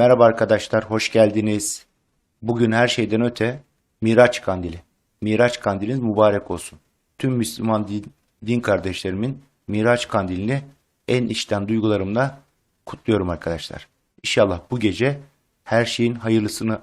Merhaba arkadaşlar, hoş geldiniz. Bugün her şeyden öte Miraç Kandili. Miraç Kandiliniz mübarek olsun. Tüm Müslüman din, din kardeşlerimin Miraç Kandilini en içten duygularımla kutluyorum arkadaşlar. İnşallah bu gece her şeyin hayırlısını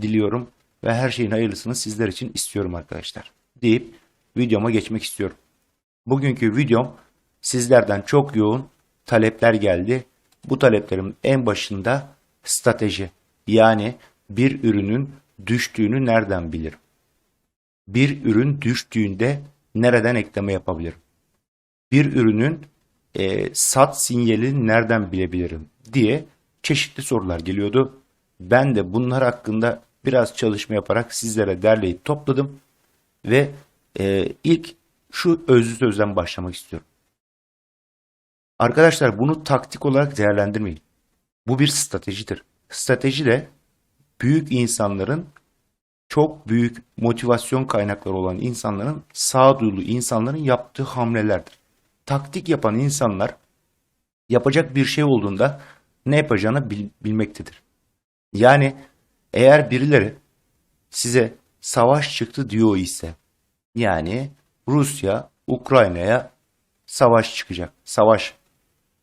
diliyorum ve her şeyin hayırlısını sizler için istiyorum arkadaşlar. Deyip videoma geçmek istiyorum. Bugünkü videom sizlerden çok yoğun talepler geldi. Bu taleplerin en başında strateji. Yani bir ürünün düştüğünü nereden bilirim? Bir ürün düştüğünde nereden ekleme yapabilirim? Bir ürünün e, sat sinyalini nereden bilebilirim diye çeşitli sorular geliyordu. Ben de bunlar hakkında biraz çalışma yaparak sizlere derleyip topladım ve e, ilk şu özlü sözden başlamak istiyorum. Arkadaşlar bunu taktik olarak değerlendirmeyin. Bu bir stratejidir. Strateji de büyük insanların çok büyük motivasyon kaynakları olan insanların sağduyulu insanların yaptığı hamlelerdir. Taktik yapan insanlar yapacak bir şey olduğunda ne yapacağını bil- bilmektedir. Yani eğer birileri size savaş çıktı diyor ise yani Rusya Ukrayna'ya savaş çıkacak. Savaş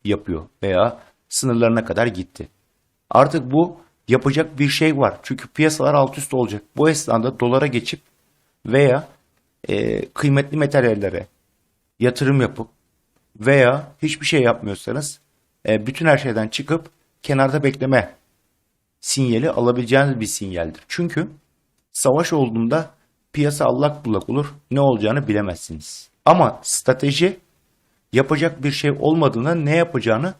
yapıyor veya sınırlarına kadar gitti. Artık bu yapacak bir şey var. Çünkü piyasalar alt üst olacak. Bu esnada dolara geçip veya e, kıymetli materyallere yatırım yapıp veya hiçbir şey yapmıyorsanız e, bütün her şeyden çıkıp kenarda bekleme sinyali alabileceğiniz bir sinyaldir. Çünkü savaş olduğunda piyasa allak bullak olur. Ne olacağını bilemezsiniz. Ama strateji yapacak bir şey olmadığında ne yapacağını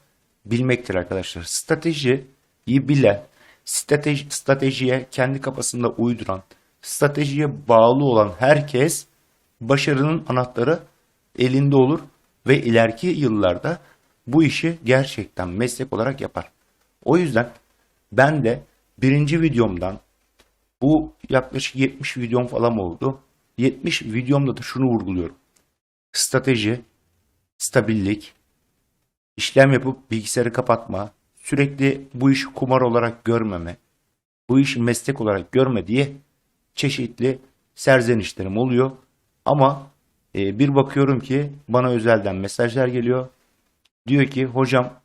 bilmektir arkadaşlar. Stratejiyi bilen, strateji, stratejiye kendi kafasında uyduran, stratejiye bağlı olan herkes başarının anahtarı elinde olur ve ileriki yıllarda bu işi gerçekten meslek olarak yapar. O yüzden ben de birinci videomdan bu yaklaşık 70 videom falan oldu. 70 videomda da şunu vurguluyorum. Strateji, stabillik, işlem yapıp bilgisayarı kapatma, sürekli bu işi kumar olarak görmeme, bu işi meslek olarak görme diye çeşitli serzenişlerim oluyor. Ama e, bir bakıyorum ki bana özelden mesajlar geliyor. Diyor ki hocam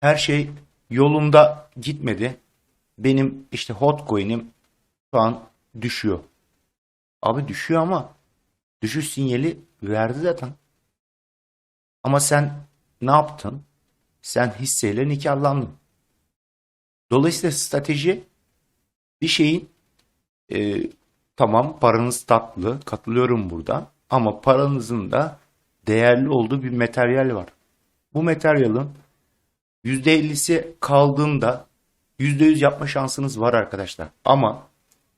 her şey yolunda gitmedi. Benim işte hot coin'im şu an düşüyor. Abi düşüyor ama düşüş sinyali verdi zaten. Ama sen ne yaptın? Sen hisseyle nikahlandın. Dolayısıyla strateji bir şeyin e, tamam paranız tatlı katılıyorum burada ama paranızın da değerli olduğu bir materyal var. Bu materyalin %50'si kaldığında %100 yapma şansınız var arkadaşlar. Ama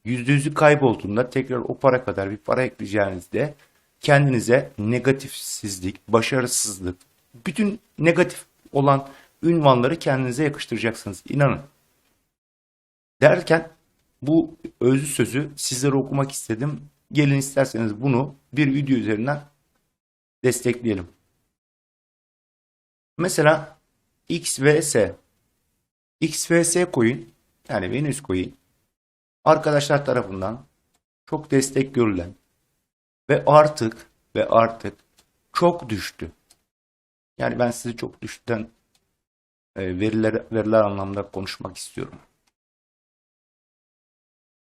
%100'ü kaybolduğunda tekrar o para kadar bir para ekleyeceğinizde kendinize negatifsizlik, başarısızlık, bütün negatif olan ünvanları kendinize yakıştıracaksınız. İnanın. Derken bu özlü sözü sizlere okumak istedim. Gelin isterseniz bunu bir video üzerinden destekleyelim. Mesela XVS XVS coin yani Venus coin arkadaşlar tarafından çok destek görülen ve artık ve artık çok düştü. Yani ben size çok düşten e, veriler veriler anlamda konuşmak istiyorum.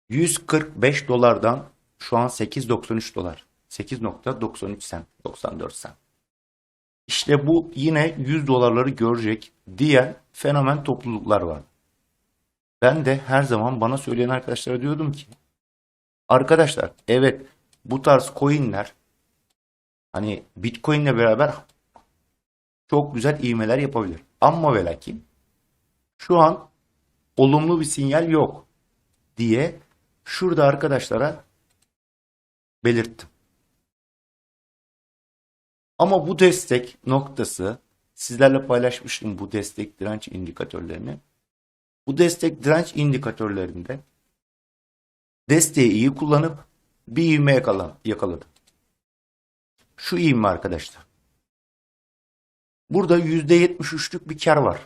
145 dolardan şu an 8.93 dolar. 8.93 sen 94 sen. İşte bu yine 100 dolarları görecek diğer fenomen topluluklar var. Ben de her zaman bana söyleyen arkadaşlara diyordum ki arkadaşlar evet bu tarz coinler hani Bitcoin ile beraber çok güzel ivmeler yapabilir. Ama ve şu an olumlu bir sinyal yok diye şurada arkadaşlara belirttim. Ama bu destek noktası sizlerle paylaşmıştım bu destek direnç indikatörlerini. Bu destek direnç indikatörlerinde desteği iyi kullanıp bir ivme yakala- yakaladım. Şu ivme arkadaşlar. Burada %73'lük bir kar var.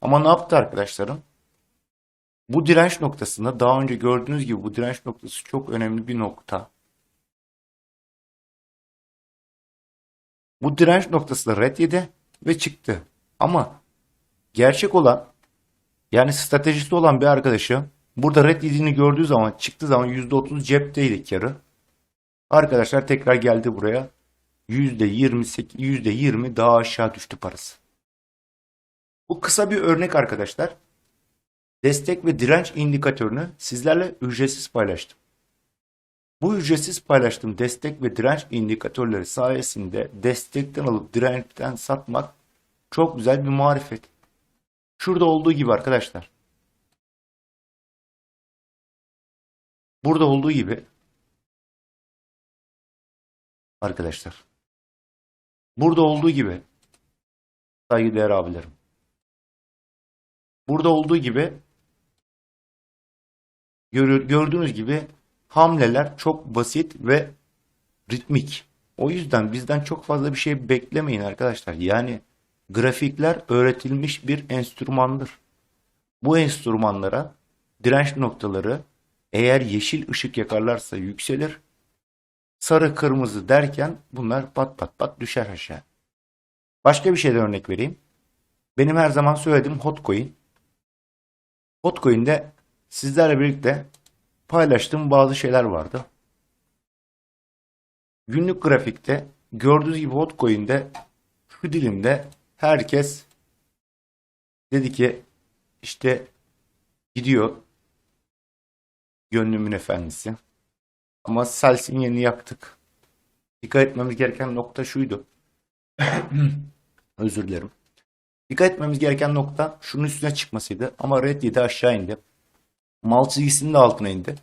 Ama ne yaptı arkadaşlarım? Bu direnç noktasında daha önce gördüğünüz gibi bu direnç noktası çok önemli bir nokta. Bu direnç noktası da red yedi ve çıktı. Ama gerçek olan yani stratejisi olan bir arkadaşı burada red yediğini gördüğü zaman çıktığı zaman %30 cepteydi karı. Arkadaşlar tekrar geldi buraya. %28, %20 daha aşağı düştü parası. Bu kısa bir örnek arkadaşlar. Destek ve direnç indikatörünü sizlerle ücretsiz paylaştım. Bu ücretsiz paylaştığım destek ve direnç indikatörleri sayesinde destekten alıp dirençten satmak çok güzel bir marifet. Şurada olduğu gibi arkadaşlar. Burada olduğu gibi arkadaşlar. Burada olduğu gibi saygıdeğer abilerim. Burada olduğu gibi gör- gördüğünüz gibi hamleler çok basit ve ritmik. O yüzden bizden çok fazla bir şey beklemeyin arkadaşlar. Yani grafikler öğretilmiş bir enstrümandır. Bu enstrümanlara direnç noktaları eğer yeşil ışık yakarlarsa yükselir. Sarı kırmızı derken bunlar pat pat pat düşer aşağı. Başka bir şeyden örnek vereyim. Benim her zaman söylediğim Hotcoin. Hotcoin'de sizlerle birlikte paylaştığım bazı şeyler vardı. Günlük grafikte gördüğünüz gibi Hotcoin'de şu dilimde herkes dedi ki işte gidiyor gönlümün efendisi. Ama sel sinyalini yaktık. Dikkat etmemiz gereken nokta şuydu. Özür dilerim. Dikkat etmemiz gereken nokta şunun üstüne çıkmasıydı. Ama red 7 aşağı indi. Mal çizgisinin de altına indi.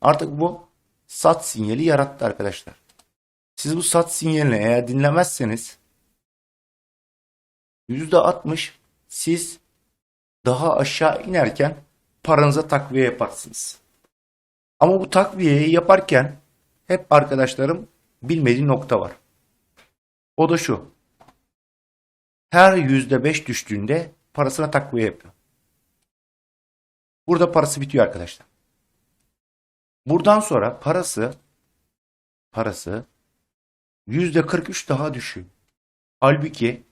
Artık bu sat sinyali yarattı arkadaşlar. Siz bu sat sinyalini eğer dinlemezseniz %60 siz daha aşağı inerken paranıza takviye yaparsınız. Ama bu takviyeyi yaparken hep arkadaşlarım bilmediği nokta var. O da şu. Her %5 düştüğünde parasına takviye yapıyor. Burada parası bitiyor arkadaşlar. Buradan sonra parası parası %43 daha düşüyor. Halbuki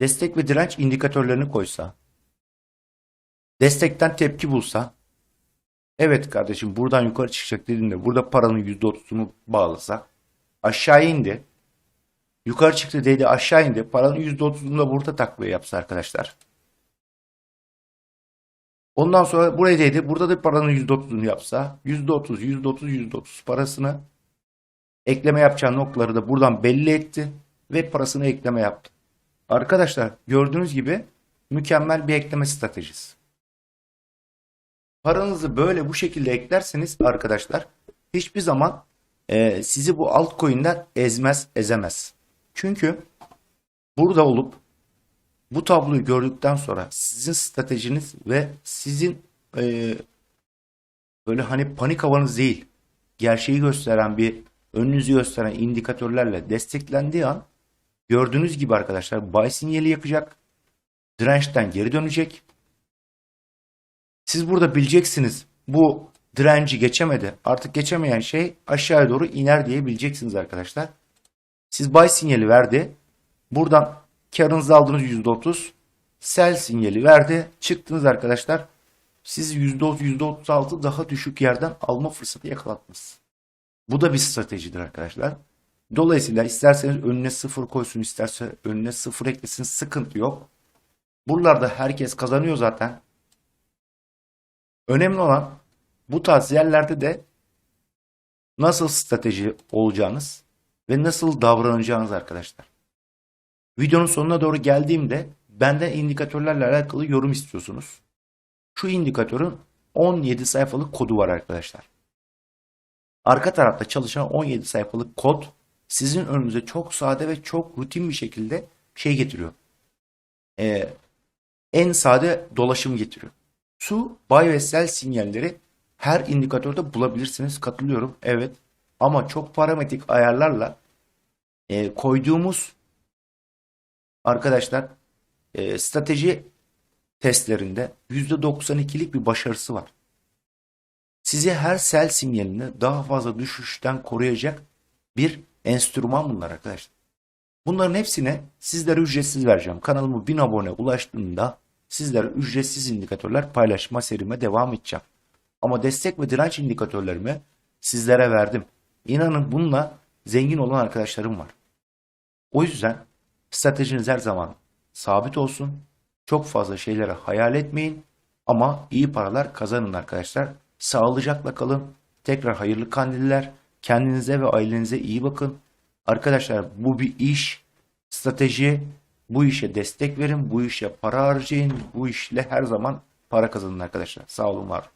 destek ve direnç indikatörlerini koysa destekten tepki bulsa evet kardeşim buradan yukarı çıkacak dediğinde burada paranın %30'unu bağlasa aşağı indi yukarı çıktı dedi aşağı indi paranın %30'unu da burada takviye yapsa arkadaşlar Ondan sonra buraya değdi. Burada da paranın %30'unu yapsa %30, %30, %30 parasını ekleme yapacağı noktaları da buradan belli etti ve parasını ekleme yaptı. Arkadaşlar gördüğünüz gibi mükemmel bir ekleme stratejisi. Paranızı böyle bu şekilde eklerseniz arkadaşlar hiçbir zaman e, sizi bu altcoin'ler ezmez, ezemez. Çünkü burada olup bu tabloyu gördükten sonra sizin stratejiniz ve sizin e, böyle hani panik havanız değil, gerçeği gösteren bir önünüzü gösteren indikatörlerle desteklendiği an gördüğünüz gibi arkadaşlar buy sinyali yakacak, dirençten geri dönecek. Siz burada bileceksiniz bu direnci geçemedi. Artık geçemeyen şey aşağıya doğru iner diye bileceksiniz arkadaşlar. Siz buy sinyali verdi. Buradan Karınızı aldınız %30. Sell sinyali verdi. Çıktınız arkadaşlar. Siz %30, %36 daha düşük yerden alma fırsatı yakalattınız. Bu da bir stratejidir arkadaşlar. Dolayısıyla isterseniz önüne sıfır koysun, isterse önüne sıfır eklesin sıkıntı yok. Buralarda herkes kazanıyor zaten. Önemli olan bu tarz yerlerde de nasıl strateji olacağınız ve nasıl davranacağınız arkadaşlar. Videonun sonuna doğru geldiğimde benden indikatörlerle alakalı yorum istiyorsunuz. Şu indikatörün 17 sayfalık kodu var arkadaşlar. Arka tarafta çalışan 17 sayfalık kod sizin önünüze çok sade ve çok rutin bir şekilde şey getiriyor. Ee, en sade dolaşım getiriyor. Su, buy ve sell sinyalleri her indikatörde bulabilirsiniz. Katılıyorum. Evet. Ama çok parametrik ayarlarla e, koyduğumuz arkadaşlar e, strateji testlerinde %92'lik bir başarısı var. Sizi her sel sinyalini daha fazla düşüşten koruyacak bir enstrüman bunlar arkadaşlar. Bunların hepsine sizlere ücretsiz vereceğim. Kanalıma 1000 abone ulaştığında sizlere ücretsiz indikatörler paylaşma serime devam edeceğim. Ama destek ve direnç indikatörlerimi sizlere verdim. İnanın bununla zengin olan arkadaşlarım var. O yüzden stratejiniz her zaman sabit olsun. Çok fazla şeylere hayal etmeyin. Ama iyi paralar kazanın arkadaşlar. Sağlıcakla kalın. Tekrar hayırlı kandiller. Kendinize ve ailenize iyi bakın. Arkadaşlar bu bir iş, strateji. Bu işe destek verin. Bu işe para harcayın. Bu işle her zaman para kazanın arkadaşlar. Sağ olun var.